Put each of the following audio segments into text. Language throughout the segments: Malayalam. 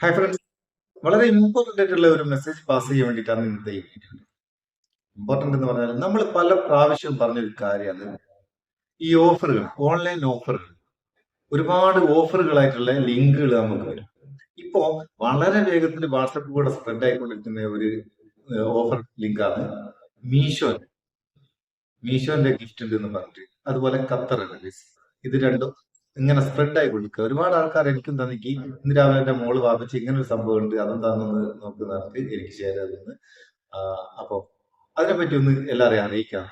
ഹായ് ഫ്രണ്ട്സ് വളരെ ഇമ്പോർട്ടന്റ് ആയിട്ടുള്ള ഒരു മെസ്സേജ് പാസ് ചെയ്യാൻ വേണ്ടിയിട്ടാണ് ഇന്നത്തെ ഈ വീഡിയോ ഇമ്പോർട്ടന്റ് എന്ന് പറഞ്ഞാൽ നമ്മൾ പല പ്രാവശ്യവും പറഞ്ഞൊരു കാര്യമാണ്. ഈ ഓഫറുകൾ ഓൺലൈൻ ഓഫറുകൾ ഒരുപാട് ഓഫറുകളായിട്ടുള്ള ലിങ്കുകൾ നമുക്ക് വരും. ഇപ്പോ വളരെ വേഗത്തിൽ വാട്സപ്പ് കൂടെ സ്പ്രെഡ് ആയിക്കൊണ്ടിരിക്കുന്ന ഒരു ഓഫർ ലിങ്കാണ് മീഷോ. മീഷോന്റെ ഗിഫ്റ്റ് എന്ന് പറഞ്ഞിട്ട് അതുപോലെ ഖത്തർ ഇത് രണ്ടും ഇങ്ങനെ സ്പ്രെഡ് ആയി കൊടുക്കുക. ഒരുപാട് ആൾക്കാർ എനിക്കും രാവിലെ എന്റെ മോൾ വാപ്പിച്ച് ഇങ്ങനെ ഒരു സംഭവം ഉണ്ട് അതെന്താണെന്ന് നോക്കുന്നവർക്ക് എനിക്ക് ഷെയർ അപ്പൊ അതിനെപ്പറ്റി ഒന്ന് എല്ലാവരെയും അറിയിക്കാം.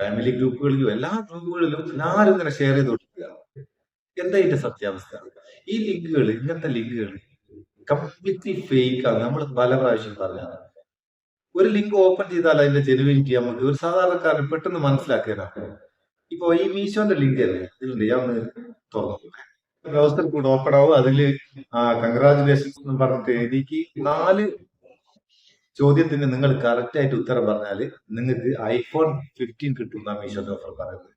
ഫാമിലി ഗ്രൂപ്പുകളിലും എല്ലാ ഗ്രൂപ്പുകളിലും എല്ലാവരും ഇങ്ങനെ ഷെയർ ചെയ്ത് കൊടുക്കുക. എന്താ ഇതിന്റെ സത്യാവസ്ഥ? ഈ ലിങ്കുകൾ ഇങ്ങനത്തെ ലിങ്കുകൾ കംപ്ലീറ്റ്ലി ഫേക്ക് ആണ്. നമ്മൾ പല പ്രാവശ്യം പറഞ്ഞാണ് ഒരു ലിങ്ക് ഓപ്പൺ ചെയ്താൽ അതിന്റെ ജെനുവിനിറ്റി നമുക്ക് ഒരു സാധാരണക്കാരൻ പെട്ടെന്ന് മനസ്സിലാക്കിയതാണ്. ഇപ്പൊ ഈ മീശോന്റെ ലിങ്ക് അല്ലേ? ഇതിലുണ്ട്. ഞാൻ ഒന്ന് തുറന്നു ബ്രൗസർ കൂടെ ഓപ്പൺ ആവും. അതിൽ കൺഗ്രാചുലേഷൻസ് എന്ന് പറഞ്ഞിട്ട് എനിക്ക് നാല് ചോദ്യത്തിന് നിങ്ങൾ കറക്റ്റ് ആയിട്ട് ഉത്തരം പറഞ്ഞാൽ നിങ്ങൾക്ക് ഐഫോൺ ഫിഫ്റ്റീൻ കിട്ടും മീശോന്റെ ഓഫർ പറയുന്നത്.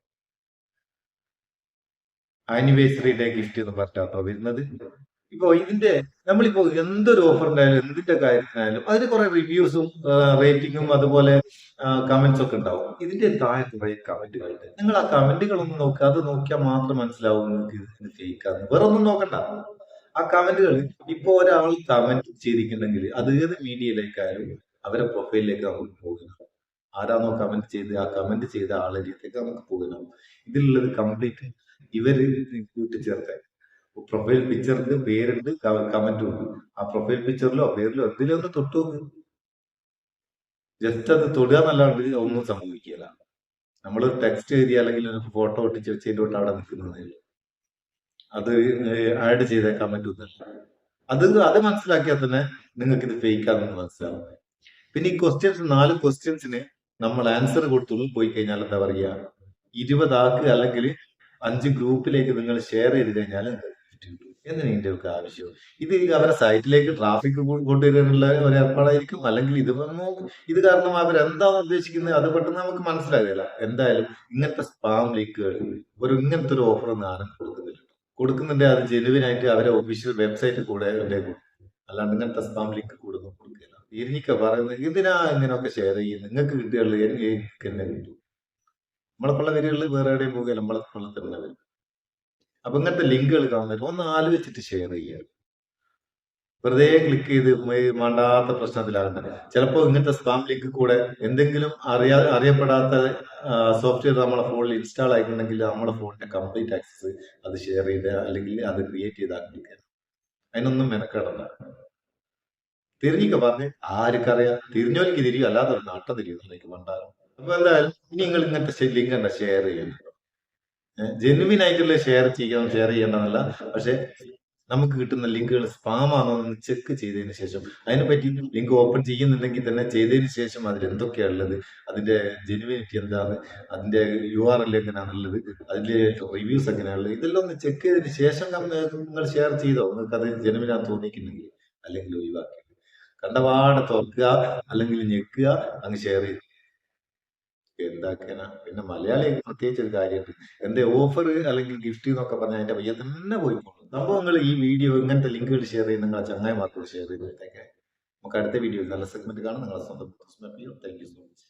ആനിവേഴ്സറി ഡേ ഗിഫ്റ്റ് എന്ന് പറഞ്ഞിട്ടാട്ടോ വരുന്നത്. ഇപ്പൊ ഇതിന്റെ നമ്മളിപ്പോ എന്തൊരു ഓഫർ ഉണ്ടായാലും എന്തിന്റെ കാര്യത്തിനായാലും അതിന് കുറെ റിവ്യൂസും റേറ്റിംഗും അതുപോലെ കമന്റ്സ് ഒക്കെ ഉണ്ടാവും. ഇതിന്റെ താഴെ കുറെ കമന്റുകളുണ്ട് നിങ്ങൾ ആ കമന്റുകളൊന്നും നോക്കുക അത് നോക്കിയാൽ മാത്രം മനസ്സിലാവും നിങ്ങൾക്ക് ഇതിന് ഫേക്കാന്ന് വേറെ ഒന്നും നോക്കണ്ട. ആ കമന്റുകൾ ഇപ്പൊ ഒരാൾ കമന്റ് ചെയ്തിട്ടുണ്ടെങ്കിൽ അത് ഏത് മീഡിയയിലേക്കായാലും അവരെ പ്രൊഫൈലിലേക്ക് നമുക്ക് പോകണം. ആരാണോ കമന്റ് ചെയ്ത് ആ കമന്റ് ചെയ്ത ആളിലേക്ക് നമുക്ക് പോകണം. ഇതിലുള്ളത് കംപ്ലീറ്റ് ഇവർ കൂട്ടിച്ചേർക്കാൻ പ്രൊഫൈൽ പിക്ചറിന്റെ പേരുണ്ട് കമന്റും ഉണ്ട്. ആ പ്രൊഫൈൽ പിക്ചറിലോ പേരിലോ എന്തിലോ ഒന്ന് തൊട്ടു ജസ്റ്റ് അത് തൊടുക എന്നല്ലാണ്ട് ഒന്നും സംഭവിക്കില്ല. നമ്മൾ ടെക്സ്റ്റ് എഴുതി അല്ലെങ്കിൽ ഒരു ഫോട്ടോ ഒട്ടിച്ച് തൊട്ട് അവിടെ നിൽക്കുന്നതേ ഉള്ളൂ. അത് ആഡ് ചെയ്ത കമന്റ് ഒന്നല്ല അത് അത് മനസ്സിലാക്കിയാൽ തന്നെ നിങ്ങൾക്ക് ഇത് ഫേക്ക് ആണെന്ന് മനസ്സിലാവും. പിന്നെ ഈ ക്വസ്റ്റ്യൻസ് നാല് ക്വസ്റ്റ്യൻസിന് നമ്മൾ ആൻസർ കൊടുത്തുള്ളൂ. പോയി കഴിഞ്ഞാൽ എന്താ പറയുക? ഇരുപതാക്ക് അല്ലെങ്കിൽ അഞ്ച് ഗ്രൂപ്പിലേക്ക് നിങ്ങൾ ഷെയർ ചെയ്ത് കഴിഞ്ഞാൽ എന്തിനാ എന്തിനു ഒക്കെ ആവശ്യം? ഇത് അവരെ സൈറ്റിലേക്ക് ട്രാഫിക് കൊണ്ടുവരാനുള്ള ഒരു ഏർപ്പാടായിരിക്കും? അല്ലെങ്കിൽ ഇത് ഇത് കാരണം അവർ എന്താണ് ഉദ്ദേശിക്കുന്നത്? അത് പെട്ടെന്ന് നമുക്ക് മനസ്സിലാകില്ല എന്തായാലും ഇങ്ങനത്തെ സ്പാം ലീക്കുകൾ ഒരു ഇങ്ങനത്തെ ഒരു ഓഫർ ആരും കൊടുക്കുന്നില്ല. കൊടുക്കുന്നുണ്ട് അത് ജെനുവിനായിട്ട് അവരെ ഒഫീഷ്യൽ വെബ്സൈറ്റ് കൂടെ അല്ലാണ്ട് ഇങ്ങനത്തെ സ്പാം ലിങ്ക് കൂടുന്നു കൊടുക്കില്ല. തിരിഞ്ഞിക്ക പറയുന്നത് എന്തിനാ ഇങ്ങനെയൊക്കെ ഷെയർ ചെയ്യുന്നത് നിങ്ങൾക്ക് കിട്ടിയുള്ളൂ എനിക്ക് എന്നെ കിട്ടും. നമ്മളെ പള്ള വരികളിൽ വേറെ എവിടെയും പോകുക നമ്മളെ പള്ളത്തിൽ തന്നെ വരും. അപ്പൊ ഇങ്ങനത്തെ ലിങ്കുകൾ കാണുന്നില്ല ഒന്ന് ആലോചിച്ചിട്ട് ഷെയർ ചെയ്യുക. വെറുതെ ക്ലിക്ക് ചെയ്ത് മാണ്ടാത്ത പ്രശ്നത്തിലാകണ്ട ചിലപ്പോൾ ഇങ്ങനത്തെ സ്പാം ലിങ്ക് കൂടെ എന്തെങ്കിലും അറിയാ അറിയപ്പെടാത്ത സോഫ്റ്റ്വെയർ നമ്മുടെ ഫോണിൽ ഇൻസ്റ്റാൾ ആയിട്ടുണ്ടെങ്കിൽ നമ്മുടെ ഫോണിന്റെ കംപ്ലീറ്റ് ആക്സസ് അത് ഷെയർ ചെയ്ത് അല്ലെങ്കിൽ അത് ക്രിയേറ്റ് ചെയ്താക്കിക്കുക അതിനൊന്നും മെനക്കെടണ്ട തിരിഞ്ഞിക്ക പറഞ്ഞ് ആർക്കറിയാം. തിരിഞ്ഞോലിക്ക് തിരിയും. അല്ലാതെ ഒരു നാട്ടം തിരിയുന്നതിലേക്ക് അപ്പൊ എന്തായാലും ഇനി നിങ്ങൾ ഇങ്ങനത്തെ ലിങ്ക് എന്താ ഷെയർ ചെയ്യുന്നത് ജെനുവിൻ ആയിട്ടുള്ള ഷെയർ ചെയ്യണം ഷെയർ ചെയ്യേണ്ടതല്ല. പക്ഷെ നമുക്ക് കിട്ടുന്ന ലിങ്കുകൾ സ്പാം ആണോ എന്ന് ചെക്ക് ചെയ്തതിന് ശേഷം അതിനെപ്പറ്റി ലിങ്ക് ഓപ്പൺ ചെയ്യുന്നുണ്ടെങ്കിൽ തന്നെ ചെയ്തതിന് ശേഷം അതിൽ എന്തൊക്കെയാണ് ഉള്ളത് അതിന്റെ ജെനുവിനിറ്റി എന്താണ് അതിന്റെ യു ആർ എൽ എങ്ങനെയാണുള്ളത് അതിന്റെ റിവ്യൂസ് എങ്ങനെയാണുള്ളത് ഇതെല്ലാം ഒന്ന് ചെക്ക് ചെയ്തതിന് ശേഷം നിങ്ങൾ ഷെയർ ചെയ്തോ? നിങ്ങൾക്ക് അത് ജെനുവിനാന്ന് തോന്നിക്കുന്നെങ്കിൽ അല്ലെങ്കിൽ ഒഴിവാക്കി കണ്ടപാടെ തുറക്കുക അല്ലെങ്കിൽ ഞെക്കുക അങ്ങ് ഷെയർ ചെയ്തു? എന്താക്കാനാ പിന്നെ മലയാളി പ്രത്യേകിച്ച് ഒരു കാര്യമുണ്ട്. എന്റെ ഓഫർ അല്ലെങ്കിൽ ഗിഫ്റ്റ് എന്നൊക്കെ പറഞ്ഞാൽ അതിന്റെ പയ്യ തന്നെ പോയി പോകും നിങ്ങൾ ഈ വീഡിയോ ഇങ്ങനത്തെ ലിങ്കുകൾ ഷെയർ ചെയ്ത് നിങ്ങളെ ചങ്ങായിമാർക്കോട് ഷെയർ ചെയ്തിട്ടേക്കെ നമുക്ക് അടുത്ത വീഡിയോ നല്ല സെഗ്മെന്റ് കാണാം. നിങ്ങളെ സ്വന്തം താങ്ക് യു സോ മച്ച്